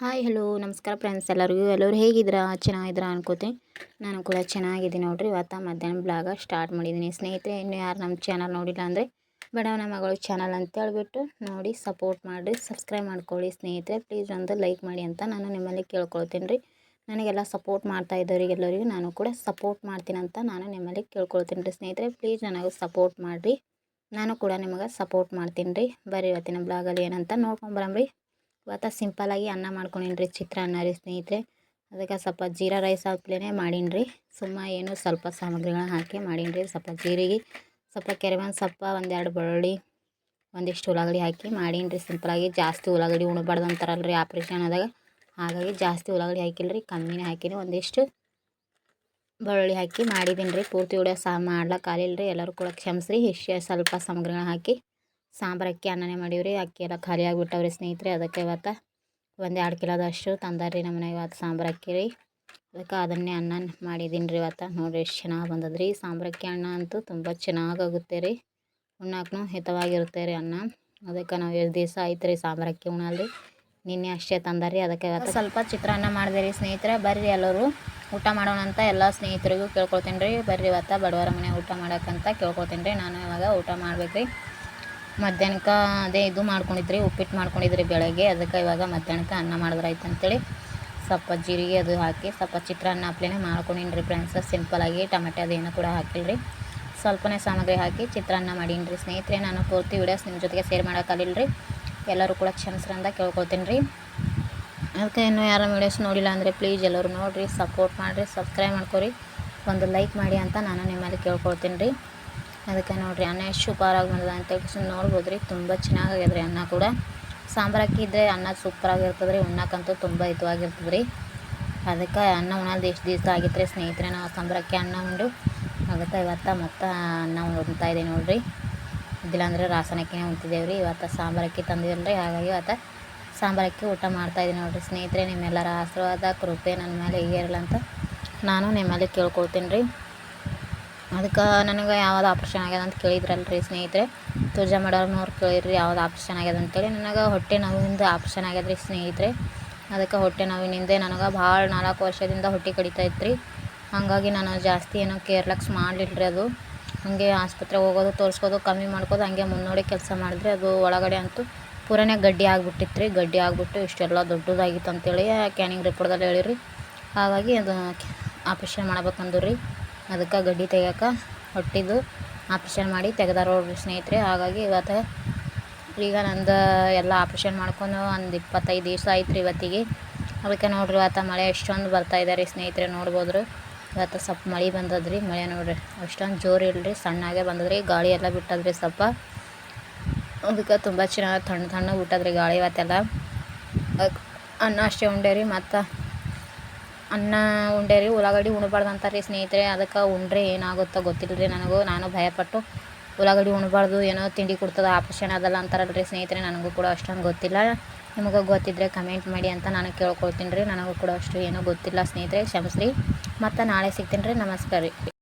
Hi hello ನಮಸ್ಕಾರ friends ಎಲ್ಲರಿಗೂ. ಎಲ್ಲರೂ ಹೇಗಿದ್ದೀರಾ? ಚೆನ್ನಾಗಿದ್ದೀರಾ ಅನ್ಕೋತೀನಿ. ನಾನು ಕೂಡ ಚೆನ್ನಾಗಿದ್ದೀನಿ ನೋಡಿರಿ. ಇವತ್ತು ಮಧ್ಯಾಹ್ನ ಬ್ಲಾಗ ಸ್ಟಾರ್ಟ್ ಮಾಡಿದ್ದೀನಿ. ಸ್ನೇಹಿತರೆ, ಇನ್ನು ಯಾರು ನಮ್ಮ ಚಾನಲ್ ನೋಡಿಲ್ಲ ಅಂದರೆ ಬಡವನ ಮಗಳು ಚಾನಲ್ ಅಂತ ಹೇಳ್ಬಿಟ್ಟು ನೋಡಿ ಸಪೋರ್ಟ್ ಮಾಡಿರಿ ಸಬ್ಸ್ಕ್ರೈಬ್ ಮಾಡ್ಕೊಳ್ಳಿ ಸ್ನೇಹಿತರೆ. ಪ್ಲೀಸ್ ಒಂದು ಲೈಕ್ ಮಾಡಿ ಅಂತ ನಾನು ನಿಮ್ಮಲ್ಲಿ ಕೇಳ್ಕೊಳ್ತೀನಿ ರೀ. ನನಗೆಲ್ಲ ಸಪೋರ್ಟ್ ಮಾಡ್ತಾ ಇದ್ದವರಿಗೆಲ್ಲರಿಗೂ ನಾನು ಕೂಡ ಸಪೋರ್ಟ್ ಮಾಡ್ತೀನಿ ಅಂತ ನಾನು ನಿಮ್ಮಲ್ಲಿ ಕೇಳ್ಕೊಳ್ತೀನಿ ರೀ. ಸ್ನೇಹಿತರೆ ಪ್ಲೀಸ್ ನನಗೆ ಸಪೋರ್ಟ್ ಮಾಡಿರಿ. ನಾನು ಕೂಡ ನಿಮಗೆ ಸಪೋರ್ಟ್ ಮಾಡ್ತೀನಿ ರೀ. ಬರ್ರಿ ಇವತ್ತಿನ ಬ್ಲಾಗಲ್ಲಿ ಏನಂತ ನೋಡ್ಕೊಂಬರಂಬ್ರಿ ಇವತ್ತು ಸಿಂಪಲಾಗಿ ಅನ್ನ ಮಾಡ್ಕೊಂಡಿನಿ ರೀ ಚಿತ್ರಾನ್ನ ರೀ ಸ್ನೇಹಿತರೆ. ಅದಕ್ಕೆ ಸ್ವಲ್ಪ ಜೀರಾ ರೈಸ್ ಹಾಕ್ಲೇ ಮಾಡೀನಿ ರೀ ಸುಮ್ಮ ಏನು ಸ್ವಲ್ಪ ಸಾಮಗ್ರಿಗಳನ್ನ ಹಾಕಿ ಮಾಡೀನಿ ರೀ ಸ್ವಲ್ಪ ಜೀರಿಗೆ, ಸ್ವಲ್ಪ ಕೆರೆಬೇವಿನ ಸ್ವಲ್ಪ ಒಂದೆರಡು ಬೆಳ್ಳುಳ್ಳಿ, ಒಂದಿಷ್ಟು ಉಳ್ಳಾಗಡ್ಡಿ ಹಾಕಿ ಮಾಡೀನಿ ರೀ ಸಿಂಪಲಾಗಿ ಜಾಸ್ತಿ ಉಳ್ಳಾಗಡ್ಡಿ ಉಣಬಾರ್ದು ಅಂತಾರಲ್ಲ ರೀ ಆಪ್ರೇಷನ್ ಆದಾಗ. ಹಾಗಾಗಿ ಜಾಸ್ತಿ ಉಳ್ಳಾಗಡ್ಡಿ ಹಾಕಿಲ್ಲ ರೀ ಕಮ್ಮಿನೇ ಹಾಕಿನಿ. ಒಂದಿಷ್ಟು ಬೆಳ್ಳುಳ್ಳಿ ಹಾಕಿ ಮಾಡಿದ್ದೀನಿ ರೀ ಪೂರ್ತಿ ಉಳಿಯೋ ಸಾ ಮಾಡ್ಲಿಕ್ಕೆ ರೀ ಎಲ್ಲರೂ ಕೂಡ ಕ್ಷಮಿಸ್ರಿ. ಇಷ್ಟೇ ಸ್ವಲ್ಪ ಸಾಮಗ್ರಿಗಳನ್ನ ಹಾಕಿ ಸಾಂಬಾರು ಅಕ್ಕಿ ಅನ್ನನೇ ಮಾಡೀವ್ರಿ, ಅಕ್ಕಿ ಎಲ್ಲ ಖಾಲಿ ಆಗಿಬಿಟ್ಟವ್ರಿ ಸ್ನೇಹಿತರೆ. ಅದಕ್ಕೆ ಇವತ್ತು ಒಂದು ಎರಡು ಕಿಲೋದಷ್ಟು ತಂದಾರ್ರಿ ನಮ್ಮ ಮನೆಗೆ ಇವತ್ತು ಸಾಂಬಾರು ಅಕ್ಕಿ ರೀ. ಅದಕ್ಕೆ ಅದನ್ನೇ ಅನ್ನ ಮಾಡಿದ್ದೀನಿ ರೀ ಇವತ್ತು. ನೋಡಿರಿ ಎಷ್ಟು ಚೆನ್ನಾಗಿ ಬಂದದ್ರಿ. ಸಾಂಬಾರು ಅಕ್ಕಿ ಅನ್ನ ಅಂತೂ ತುಂಬ ಚೆನ್ನಾಗಾಗುತ್ತೆ ರೀ. ಉಣ್ಣಾಕೂ ಹಿತವಾಗಿರುತ್ತೆ ರೀ ಅನ್ನ. ಅದಕ್ಕೆ ನಾವು ಎರಡು ದಿವಸ ಆಯ್ತು ರೀ ಸಾಂಬಾರು ಅಕ್ಕಿ ಉಣಲ್ರಿ. ನಿನ್ನೆ ಅಷ್ಟೇ ತಂದಾರ್ರಿ. ಅದಕ್ಕೆ ಇವತ್ತು ಸ್ವಲ್ಪ ಚಿತ್ರಾನ್ನ ಮಾಡಿದೆ ರೀ ಸ್ನೇಹಿತರೆ. ಬರ್ರಿ ಎಲ್ಲರೂ ಊಟ ಮಾಡೋಣ ಅಂತ ಎಲ್ಲ ಸ್ನೇಹಿತರಿಗೂ ಕೇಳ್ಕೊಳ್ತೀನಿ ರೀ. ಬರ್ರಿ ಇವತ್ತು ಬಡವರ ಮನೆ ಊಟ ಮಾಡೋಕ್ಕಂತ ಕೇಳ್ಕೊಳ್ತೀನಿ ರೀ. ನಾನು ಇವಾಗ ಊಟ ಮಾಡ್ಬೇಕು ರೀ. ಮಧ್ಯಾಹ್ನಕ್ಕೆ ಅದೇ ಇದು ಮಾಡ್ಕೊಂಡಿದ್ರಿ, ಉಪ್ಪಿಟ್ಟು ಮಾಡ್ಕೊಂಡಿದ್ರಿ ಬೆಳಗ್ಗೆ. ಅದಕ್ಕೆ ಇವಾಗ ಮಧ್ಯಾಹ್ನಕ್ಕೆ ಅನ್ನ ಮಾಡಿದ್ರಾಯ್ತು ಅಂತೇಳಿ ಸ್ವಲ್ಪ ಜೀರಿಗೆ ಅದು ಹಾಕಿ, ಸ್ವಲ್ಪ ಚಿತ್ರಾನ್ನ ಹಪ್ಲೆನೇ ಮಾಡ್ಕೊಂಡಿನಿ ರೀ ಫ್ರೆಂಡ್ಸ್ ಸಿಂಪಲಾಗಿ ಟೊಮೆಟೊ ಅದೇನು ಕೂಡ ಹಾಕಿಲ್ರಿ. ಸ್ವಲ್ಪನೇ ಸಾಮಗ್ರಿ ಹಾಕಿ ಚಿತ್ರಾನ್ನ ಮಾಡೀನಿ ಸ್ನೇಹಿತರೆ, ನಾನು ಪೂರ್ತಿ ವಿಡಿಯೋಸ್ ನಿಮ್ಮ ಜೊತೆಗೆ ಶೇರ್ ಮಾಡೋಕ್ಕಾಗಿಲ್ಲ ರೀ ಎಲ್ಲರೂ ಕೂಡ ಕ್ಷಮಿಸ್ರಂದ ಕೇಳ್ಕೊಳ್ತೀನಿ ರೀ ಅದಕ್ಕೆ ಇನ್ನೂ ಯಾರು ವೀಡಿಯೋಸ್ ನೋಡಿಲ್ಲ ಅಂದರೆ ಪ್ಲೀಸ್ ಎಲ್ಲರೂ ನೋಡಿರಿ ಸಪೋರ್ಟ್ ಮಾಡಿರಿ ಸಬ್ಸ್ಕ್ರೈಬ್ ಮಾಡ್ಕೊರಿ. ಒಂದು ಲೈಕ್ ಮಾಡಿ ಅಂತ ನಾನು ನಿಮ್ಮಲ್ಲಿ ಕೇಳ್ಕೊಳ್ತೀನಿ ರೀ ಅದಕ್ಕೆ ನೋಡಿರಿ, ಅನ್ನ ಎಷ್ಟು ಸೂಪರಾಗಿ ಬಂದದ ಅಂತೇಳಿ ನೋಡ್ಬೋದು ರೀ ತುಂಬ ಚೆನ್ನಾಗಾಗ್ಯದ ರೀ ಅನ್ನ ಕೂಡ. ಸಾಂಬಾರು ಹಾಕಿದ್ರೆ ಅನ್ನ ಸೂಪರಾಗಿರ್ತದೆ ರೀ ಉಣ್ಣಕ್ಕಂತೂ ತುಂಬ ಹಿತವಾಗಿರ್ತದೆ ರೀ ಅದಕ್ಕೆ ಅನ್ನ ಉಣ್ಣೋದು ಎಷ್ಟು ದಿವಸ ಆಗಿತ್ತು ರೀ ಸ್ನೇಹಿತರೆ, ನಾವು ಸಾಂಬಾರು ಅನ್ನ ಉಂಡು, ಅದಕ್ಕೆ ಇವತ್ತು ಮತ್ತು ಅನ್ನ ಉಣ್ತಾ ಇದೆ ನೋಡಿರಿ. ಇದಿಲ್ಲಾಂದ್ರೆ ರಾಸನಕ್ಕಿನೇ ಉಣ್ತಿದ್ದೇವೆ ರೀ ಇವತ್ತು ಸಾಂಬಾರು ಅಕ್ಕಿ ತಂದಿಲ್ಲ ರೀ ಹಾಗಾಗಿ ಇವತ್ತು ಸಾಂಬಾರು ಅಕ್ಕಿ ಊಟ ಮಾಡ್ತಾಯಿದ್ದೀನಿ ನೋಡಿರಿ. ಸ್ನೇಹಿತರೆ, ನಿಮ್ಮೆಲ್ಲರ ಆಶೀರ್ವಾದ, ಕೃಪೆ ನನ್ನ ಮೇಲೆ ಹೀಗೆ ಇರಲ್ಲ ಅಂತ ನಾನು ನಿಮ್ಮಲ್ಲಿ ಕೇಳ್ಕೊಳ್ತೀನಿ ರೀ ಅದಕ್ಕೆ ನನಗೆ ಯಾವ್ದು ಆಪ್ರೇಷನ್ ಆಗ್ಯದ ಅಂತ ಕೇಳಿದ್ರಲ್ಲ ರೀ ಸ್ನೇಹಿತರೆ. ತುಜ ಮಾಡೋರ್ನವ್ರು ಕೇಳಿರಿ ಯಾವ್ದು ಆಪ್ರೇಷನ್ ಆಗ್ಯದ ಅಂತೇಳಿ ನನಗೆ ಹೊಟ್ಟೆ ನೋವಿಂದ ಆಪ್ರೇಷನ್ ಆಗ್ಯದ ಸ್ನೇಹಿತರೆ. ಅದಕ್ಕೆ ಹೊಟ್ಟೆ ನೋವಿನಿಂದೆ ನನಗೆ ಭಾಳ ನಾಲ್ಕು ವರ್ಷದಿಂದ ಹೊಟ್ಟೆ ಕಡಿತಾ ಇತ್ತು ರೀ ಹಾಗಾಗಿ ನಾನು ಜಾಸ್ತಿ ಏನೋ ಕೇರ್ಲೆಕ್ಸ್ ಮಾಡಲಿಲ್ಲ ರೀ ಅದು. ಹಾಗೆ ಆಸ್ಪತ್ರೆಗೆ ಹೋಗೋದು, ತೋರಿಸ್ಕೋದು, ಕಮ್ಮಿ ಮಾಡ್ಕೋದು, ಹಾಗೆ ಮುನ್ನೋಡಿ ಕೆಲಸ ಮಾಡಿದ್ರೆ. ಅದು ಒಳಗಡೆ ಅಂತೂ ಪೂರನೇ ಗಡ್ಡಿ ಆಗಿಬಿಟ್ಟಿತ್ತು ರೀ ಗಡ್ಡಿ ಆಗಿಬಿಟ್ಟು ಇಷ್ಟೆಲ್ಲ ದೊಡ್ಡದಾಗಿತ್ತು ಅಂತೇಳಿ ಕ್ಯಾನಿಂಗ್ ರಿಪೋರ್ಟ್ದಲ್ಲಿ ಹೇಳಿರಿ. ಹಾಗಾಗಿ ಅದು ಆಪ್ರೇಷನ್ ಮಾಡ್ಬೇಕಂದು ರೀ ಅದಕ್ಕೆ ಗಡ್ಡಿ ತೆಗಿಯೋಕೆ ಹೊಟ್ಟಿದ್ದು ಆಪ್ರೇಷನ್ ಮಾಡಿ ತೆಗ್ದಾರ ಸ್ನೇಹಿತರೆ. ಹಾಗಾಗಿ ಇವತ್ತು ಈಗ ನಂದು ಎಲ್ಲ ಆಪ್ರೇಷನ್ ಮಾಡ್ಕೊಂಡು ಒಂದು ಇಪ್ಪತ್ತೈದು ದಿವಸ ಆಯ್ತು ರೀ ಇವತ್ತಿಗೆ. ಅದಕ್ಕೆ ನೋಡ್ರಿ ಇವತ್ತು ಮಳೆ ಎಷ್ಟೊಂದು ಬರ್ತಾ ಇದ್ದಾರೆ ಸ್ನೇಹಿತರೆ ನೋಡ್ಬೋದು ಇವತ್ತು ಸ್ವಲ್ಪ ಮಳೆ ಬಂದದ್ರಿ ಮಳೆ ನೋಡ್ರಿ. ಅಷ್ಟೊಂದು ಜೋರು ಇಲ್ಲರಿ ಸಣ್ಣಾಗೆ ಬಂದದ್ರಿ. ಗಾಳಿ ಎಲ್ಲ ಬಿಟ್ಟದ್ರಿ ಸ್ವಲ್ಪ. ಅದಕ್ಕೆ ತುಂಬ ಚೆನ್ನಾಗಿ ತಣ್ಣ ತಣ್ಣಗೆ ಬಿಟ್ಟದ್ರಿ ಗಾಳಿ ಇವತ್ತೆಲ್ಲ. ಅನ್ನ ಅಷ್ಟೇ ಉಂಡೇರಿ ಮತ್ತು ಅನ್ನ ಉಂಡೆ ರೀ ಉಳ್ಳಾಗಡ್ಡಿ ಉಣ್ಬಾರ್ದು ಅಂತಾರೆ ರೀ ಸ್ನೇಹಿತರೆ. ಅದಕ್ಕೆ ಉಂಡ್ರೆ ಏನಾಗುತ್ತೋ ಗೊತ್ತಿಲ್ಲ ರೀ ನನಗೂ. ನಾನು ಭಯಪಟ್ಟು ಉಳ್ಳಾಗಡ್ಡಿ ಉಣ್ಬಾರ್ದು, ಏನೋ ತಿಂಡಿ ಕೊಡ್ತದೆ, ಆಪ್ರೇಷನ್ ಅದಲ್ಲ ಅಂತಾರಲ್ಲ ರೀ ಸ್ನೇಹಿತರೆ. ನನಗೂ ಕೂಡ ಅಷ್ಟೊಂದು ಗೊತ್ತಿಲ್ಲ. ನಿಮಗೆ ಗೊತ್ತಿದ್ದರೆ ಕಮೆಂಟ್ ಮಾಡಿ ಅಂತ ನಾನು ಕೇಳ್ಕೊಳ್ತೀನಿ ರೀ ನನಗೂ ಕೂಡ ಅಷ್ಟು ಏನೂ ಗೊತ್ತಿಲ್ಲ ಸ್ನೇಹಿತರೆ. ಕ್ಷಮಿಸ್ರಿ. ಮತ್ತು ನಾಳೆ ಸಿಗ್ತೀನಿ ರೀ ನಮಸ್ಕಾರ ರೀ.